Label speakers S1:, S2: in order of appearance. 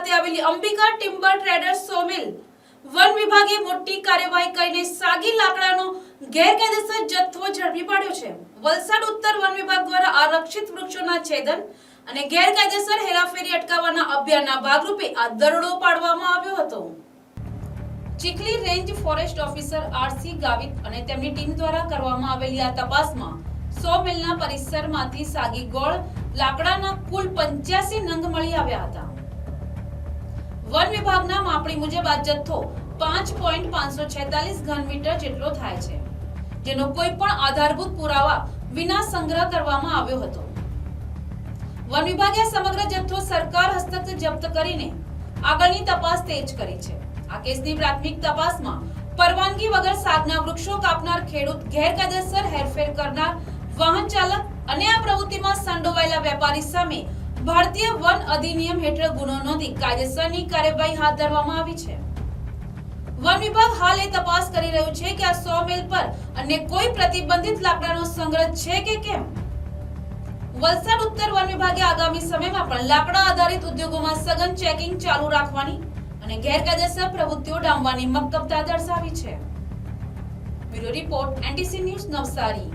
S1: ખાતે આવેલી Ambika timber traders sawmill વન વિભાગે મોટી કાર્યવાહી કરીને સાગી લાકડાનો ગેરકાયદેસર જથ્થો ઝડપી પાડ્યો છે. વલસાડ ઉત્તર વન વિભાગ દ્વારા આરક્ષિત વૃક્ષોના છેદન અને ગેરકાયદેસર હેરાફેરી અટકાવવાના અભિયાનના ભાગરૂપે આ દરોડો પાડવામાં આવ્યો હતો. Chikhli range forest officer R C Gavit અને તેમની ટીમ દ્વારા કરવામાં આવેલી આ તપાસમાં સો મિલના પરિસરમાંથી સાગી ગોળ લાકડાના કુલ પંચ્યાસી નંગ મળી આવ્યા હતા. વન વિભાગના માપણી મુજબ આ જથ્થો પાંચ પોઈન્ટ પાંચસો છેતાલીસ ઘન મીટર જેટલો થાય છે, જેનો કોઈ પણ આધારભૂત પુરાવા વિના સંગ્રહ કરવામાં આવ્યો હતો. વન વિભાગે સમગ્ર જથ્થો સરકાર હસ્તક જપ્ત કરીને આગળની તપાસ તેજ કરી છે. આ કેસની પ્રાથમિક તપાસમાં પરવાનગી વગર સાગના વૃક્ષો કાપનાર ખેડૂત ગેરકાયદેસર હેરફેર કરનાર વાહન ચાલક અને આ પ્રવૃત્તિમાં સંડોવાયેલા વેપારી સામે ભારતીય વન અધિનિયમ હેઠળ ગુનો નોંધી કાયદેસરની કાર્યવાહી હાથ ધરવામાં આવી છે. વન વિભાગ હાલ એ તપાસ કરી રહ્યું છે કે આ સો મિલ પર અન્ય કોઈ પ્રતિબંધિત લાકડાનો સંગ્રહ છે કે કેમ? વલસાડ ઉત્તર વન વિભાગે આગામી સમયમાં પણ લાકડા આધારિત ઉદ્યોગોમાં સઘન ચેકિંગ ચાલુ રાખવાની અને ગેરકાયદેસર પ્રવૃત્તિઓ ડામવાની મક્કમતા દર્શાવી છે. Bureau report, N T C news Navsari.